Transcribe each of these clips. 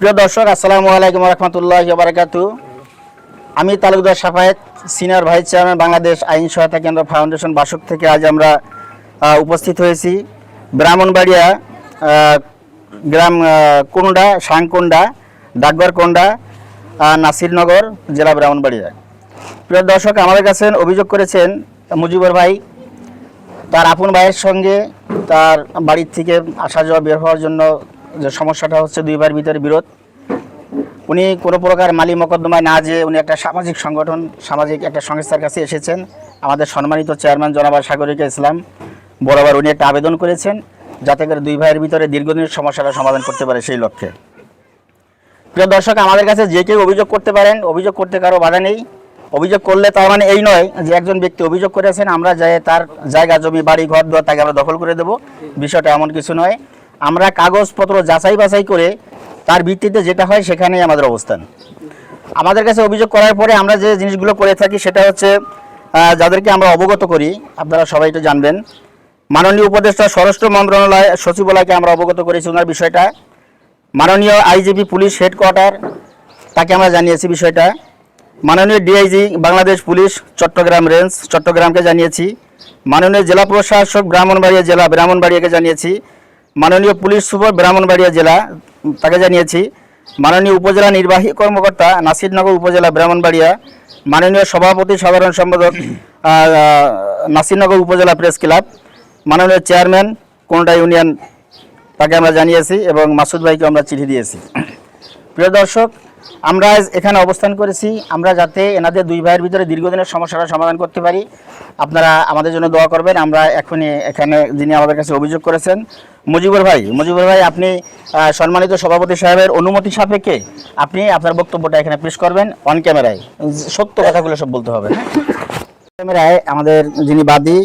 প্রিয় দর্শক আসসালামু আলাইকুম রহমতুল্লাহ বারাকাতু আমি Talukdar Safayet senior vice chairman Bangladesh আইন সহায়তা কেন্দ্র ফাউন্ডেশন বাসক থেকে আজ আমরা উপস্থিত হয়েছি। ব্রাহ্মণবাড়িয়া গ্রাম কোন্ডা সাংকোন্ডা ডাকঘরকোন্ডা আহ, নাসিরনগর জেলা ব্রাহ্মণবাড়িয়া। প্রিয় দর্শক আমাদের কাছে অভিযোগ করেছেন মুজিবর ভাই। তার আপন ভাইয়ের সঙ্গে তার বাড়ির থেকে আসা যাওয়া বের হওয়ার জন্য যে সমস্যাটা হচ্ছে দুই ভাইয়ের ভিতরে বিরোধ। উনি কোনো প্রকার মালি মকদ্দমায় না যেয়ে উনি একটা সামাজিক সংগঠন, সামাজিক একটা সংস্থার কাছে এসেছেন। আমাদের সম্মানিত চেয়ারম্যান জনাব সাগরিকা ইসলাম বরাবর উনি একটা আবেদন করেছেন যাতে করে দুই ভাইয়ের ভিতরে দীর্ঘদিনের সমস্যাটা সমাধান করতে পারে সেই লক্ষ্যে। প্রিয় দর্শক, আমাদের কাছে যে কেউ অভিযোগ করতে পারেন, অভিযোগ করতে কারও বাধা নেই। অভিযোগ করলে তার মানে এই নয় যে একজন ব্যক্তি অভিযোগ করেছেন, আমরা যাই তার জায়গা, জমি, বাড়ি, ঘর, দুয়ার তাকে আমরা দখল করে দেবো। বিষয়টা এমন কিছু নয়। আমরা কাগজপত্র যাচাই বাছাই করে তার ভিত্তিতে যেটা হয় সেখানেই আমাদের অবস্থান। আমাদের কাছে অভিযোগ করার পরে আমরা যে জিনিসগুলো করে থাকি সেটা হচ্ছে যাদেরকে আমরা অবগত করি, আপনারা সবাই তো জানবেন। মাননীয় উপদেষ্টা, স্বরাষ্ট্র মন্ত্রণালয় সচিবালয়কে আমরা অবগত করেছি ওনার বিষয়টা। মাননীয় আইজিপি পুলিশ হেডকোয়ার্টার, তাকে আমরা জানিয়েছি বিষয়টা। মাননীয় DIG Bangladesh police, Chittagong range, চট্টগ্রামকে জানিয়েছি। মাননীয় জেলা প্রশাসক, ব্রাহ্মণবাড়িয়া জেলা, ব্রাহ্মণবাড়িয়াকে জানিয়েছি। মাননীয় পুলিশ সুপার ব্রাহ্মণবাড়িয়া জেলা, তাকে জানিয়েছি। মাননীয় উপজেলা নির্বাহী কর্মকর্তা নাসিরনগর উপজেলা ব্রাহ্মণবাড়িয়া, মাননীয় সভাপতি সাধারণ সম্পাদক নাসিরনগর উপজেলা প্রেস ক্লাব, মাননীয় চেয়ারম্যান, কোনটা ইউনিয়ন, তাকে আমরা জানিয়েছি এবং মাসুদ ভাইকে আমরা চিঠি দিয়েছি। প্রিয় দর্শক আমরা এখানে অবস্থান করেছি। আমরা যাতে এনাদের দুই ভাইয়ের ভিতরে দীর্ঘদিনের সমস্যাটা সমাধান করতে পারি। আপনারা আমাদের জন্য দোয়া করবেন। আমরা এখনই এখানে যিনি আমাদের কাছে অভিযোগ করেছেন, মুজিবুর ভাই। মুজিবুর ভাই, আপনি সম্মানিত সভাপতি সাহেবের অনুমতি সাপেক্ষে আপনি আপনার বক্তব্যটা এখানে পেশ করবেন অন ক্যামেরায় সত্য কথাগুলো সব বলতে হবে ক্যামেরায় আমাদের যিনি বাদী,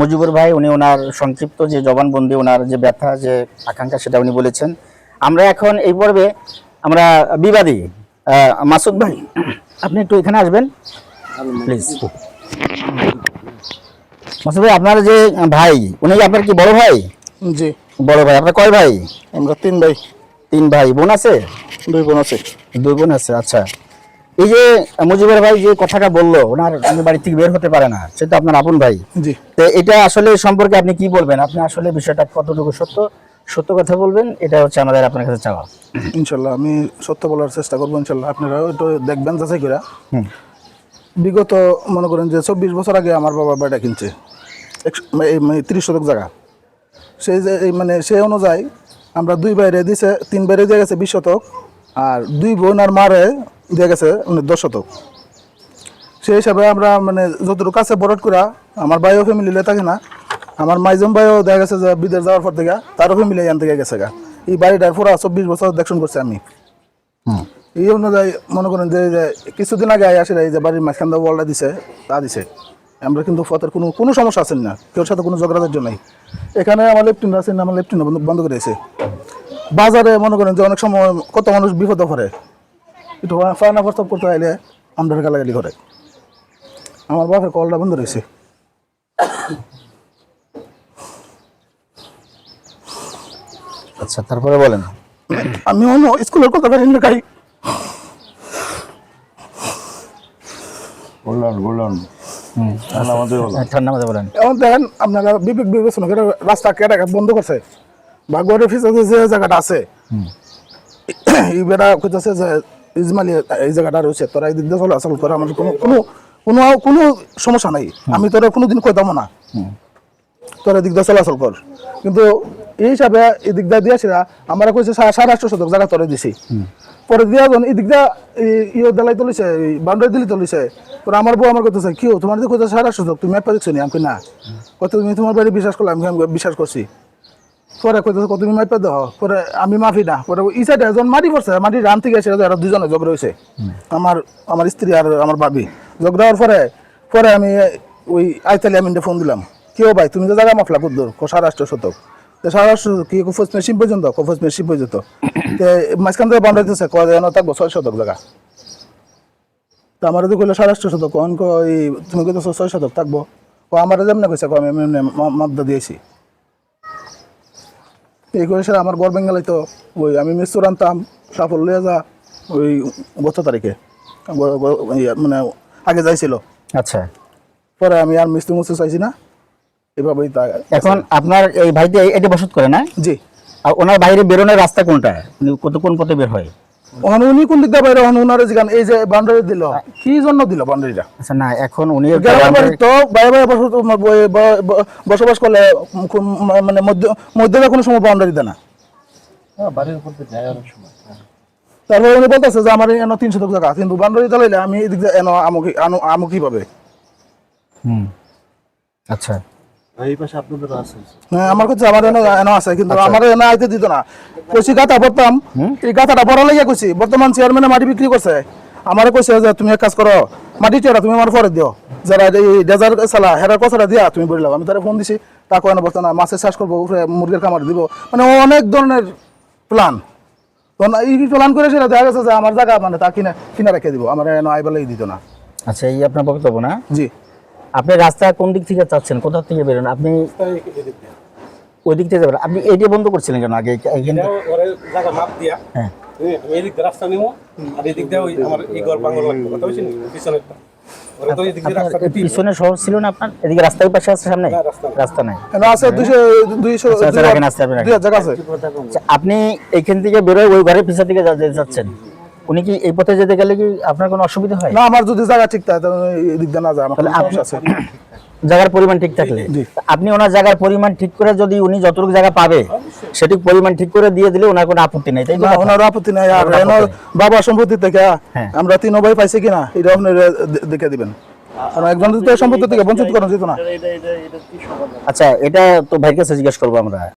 মুজিবুর ভাই, উনি ওনার সংক্ষিপ্ত যে জবানবন্দি, ওনার যে ব্যথা, যে আকাঙ্ক্ষা, সেটা উনি বলেছেন। আমরা এখন এই পর্বে আমরা বিবাদী মাসুদ ভাই আপনি একটু এখানে আসবেন? প্লিজ মাসুদ ভাই আপনার যে ভাই উনি আপনার কি বড় ভাই? জি। বড় ভাই আপনার কয় ভাই? আমরা তিন ভাই। তিন ভাই বোন আছে? দুই বোন আছে। দুই বোন আছে আচ্ছা। এই যে মুজিবুর ভাই যে কথাটা বলল ওনার বাড়ি থেকে বের হতে পারে না সেটা আপনার আপন ভাই। জি। তো এটা আসলে সম্পর্কে আপনি কি বলবেন? আপনি আসলে বিষয়টা কতটুকু সত্য? সত্য কথা বলবেন এটা হচ্ছে আমাদের আপনার কাছে চাওয়া। ইনশাল্লাহ আমি সত্য বলার চেষ্টা করব ইনশাল্লাহ। আপনারা একটু দেখবেন যাচাই করে। বিগত মনে করেন যে চব্বিশ বছর আগে আমার বাবা বাড়িটা কিনছে। এই মানে তিরিশ শতক জায়গা। সেই যে এই মানে সেই অনুযায়ী আমরা দুই বাইরে দিছে তিন বাইরে দিয়ে গেছে বিশ শতক আর দুই বোন আর মারে দিয়ে গেছে মানে দশ শতক। সেই হিসাবে আমরা মানে যতটুকু কাছে বরট করা আমার ভাইও ফ্যামিলিলে থাকে না আমার মাইজম ভাইও দেখা গেছে যে বিদেশ যাওয়ার পর থেকে তারও ফ্যামিলি এখান থেকে গেছে গা। এই বাড়িটা পুরা চব্বিশ বছর দেখশন করছে আমি। এই অনুযায়ী মনে করেন যে কিছুদিন আগে আসে এই যে বাড়ির মাঝখান দিয়ে ওয়ালটা দিছে তা দিছে। আমরা কিন্তু ফতের কোনো কোনো সমস্যা আছেন না কেউ সাথে কোনো ঝগড়াঝাটি নাই। এখানে আমার লেফটিন আছেন আমার লেফটিন বন্ধ করে দিয়েছে বাজারে মনে করেন যে অনেক সময় কত মানুষ বিপদে পড়ে। একটু ফায়না প্রস্তাব করতে আইলে আমরা গালাগালি করে। আমার বাপের কলটা বন্ধ রয়েছে। আচ্ছা তারপরে বলেন। আমি অন্য স্কুলের কথা পারি না খাই বললাম বললাম। আমাদের হলো হ্যাঁ, ঠান্ডা মাথায় বলেন। এখন দেখেন আপনারা বিবেক বিবেচনা করে রাস্তা কেটে বন্ধ করছে। বা গড়ের পিছনে যে জায়গাটা আছে এই বেড়া খুঁজতেছে যে ইজমালি এই জায়গাটা রয়েছে। তোরা এই দিক দিয়ে চলাচল করে আমার কোনো কোনো কোনো কোনো সমস্যা নাই। আমি তোরা কোনোদিন কইতাম না। তোরা এদিক দিয়ে চলাচল কর। কিন্তু এই হিসাবে এই দিক দিয়ে দিয়েছিলা আমরা কইছে সাড়ে আটশো শতক জায়গা তোরা দিছি। পরে দিয়া যখন এই দিক দিয়ে ইয়ে দেলাই তুলিছে বাউন্ডারি দিলি তুলিছে পরে আমার বউ আমার কইতেছে কি তোমার দিকে কইতে সাড়ে আটশো শতক তুমি ম্যাপ দেখছ নি? আমি না। কত তুমি তোমার বাড়ি বিশ্বাস করলাম আমি বিশ্বাস করছি। পরে কইতেছে কত তুমি মাইপা দাও। পরে আমি মাফি না। পরে এই সাইডে একজন মাটি পড়ছে মাটি রান থেকে এসে এরা দুজনে ঝগড়া হয়েছে আমার আমার স্ত্রী আর আমার ভাবি। ঝগড়া হওয়ার পরে পরে আমি ওই আইতালি আমি ফোন দিলাম। কেউ ভাই তুমি তো জায়গা মাফলা কুদ্দুর সাড়ে আটশো শতক? আটশো কি কফজ মেশিন পর্যন্ত কফজ মেশিন পর্যন্ত। মাঝখান থেকে বান্ধা দিতেছে কয় যেন থাকব ছয় শতক জায়গা তো আমার তো কইলো আটশো শতক কন কই তুমি কইতেছো ছয় শতক থাকব ও আমার যেমন কইছে কয় আমি এমনি মাদ্দা দিয়েছি এই করে সে আমার গড় বেঙ্গালাই তো ওই আমি মিস্তুর আনতাম সাফল্য লিয়ে যা ওই গত তারিখে মানে আগে যাইছিল। আচ্ছা। পরে আমি আর মিস্ত্রি মুস্তি চাইছি না। এভাবেই তা এখন আপনার এই ভাইটি এটি বসত করে না? জি। আর ওনার বাইরে বেরোনোর রাস্তা কোনটা? কত কোন পথে বের হয়? উনি কোন দিক বাইরে এই যে বাউন্ডারি দিল। কি জন্য দিল বাউন্ডারিটা? আচ্ছা না এখন উনি তো বাইরে বাইরে বসবাস করলে মানে মধ্য মধ্যে কোনো সময় বাউন্ডারি দেয় না। তারপরে উনি বলতেছে যে আমার এনে তিনশো শতক জায়গা কিন্তু বাউন্ডারি চালাইলে আমি এদিক দিয়ে এনে আমুকি হুম। আচ্ছা। হ্যাঁ, আমার কাছে আমার এনে এনে আছে কিন্তু আমার এনে আইতে দিত না। কইছি গাথা ভরতাম। এই গাথাটা বড় লাগিয়া কইছি বর্তমান চেয়ারম্যানে মাটি বিক্রি করছে। আমারে কইছে যে তুমি এক কাজ করো মাটি চেয়ারা তুমি আমার পরে দিও। যারা এই ডেজার চালা হেরার কথাটা দিয়া তুমি আমি তারা ফোন দিছি তাকে এনে বলতো না মাছের চাষ করব উপরে মুরগির খামার দিব। মানে অনেক ধরনের প্ল্যান তখন এই প্ল্যান করে সেটা দেখা গেছে যে আমার জায়গা মানে তা কিনে কিনে রেখে দিব। আমার এনে আইবেলাই দিত না। আচ্ছা এই আপনার বক্তব্য না? জি। আপনি রাস্তা কোন দিক থেকে চাচ্ছেন? কোথা থেকে বেরোন? আপনি ওই দিক থেকে যাবেন। আপনি এইটা বন্ধ করছিলেন কেন? আগে এইখান থেকে? ওরে জায়গা মাপ দিয়া। হ্যাঁ। এদিক রাস্তা নিবো আর এদিক দিয়ে ওই আমার এই ঘর বাংলা লাগবে। কথা বলছি পিছনেরটা ওরে তো এদিক দিয়ে আপনার রাস্তা এই পিছনে শহর ছিল না আপনার? এদিকে রাস্তার পাশে আছে সামনে? রাস্তা নেই। আছে? আপনি এইখান থেকে বেরোয় ওই ঘরের যা- যেতে যাচ্ছেন? উনি কি এই পথে যেতে গেলে কি আপনার কোনো অসুবিধা হয়? না আমার যদি জায়গা ঠিক থাকে তাহলে এদিক দিয়ে না যায় আমার সমস্যা আছে। জায়গার পরিমাণ ঠিক থাকলে? আপনি ওনার জায়গার পরিমাণ ঠিক করে যদি উনি যতটুকু জায়গা পাবে সেটুকু পরিমাণ ঠিক করে দিয়ে দিলে ওনার কোনো আপত্তি নেই তাই না ওনার আপত্তি নাই। আর ওনার বাবা সম্পত্তি থেকে হ্যাঁ। আমরা তিন ভাই পাইছি কিনা এটা আপনি দেখে দিবেন। কারণ একজন তো সম্পত্তি থেকে বঞ্চিত করা যেত না। আচ্ছা এটা তো ভাইকে কাছে জিজ্ঞেস করব আমরা।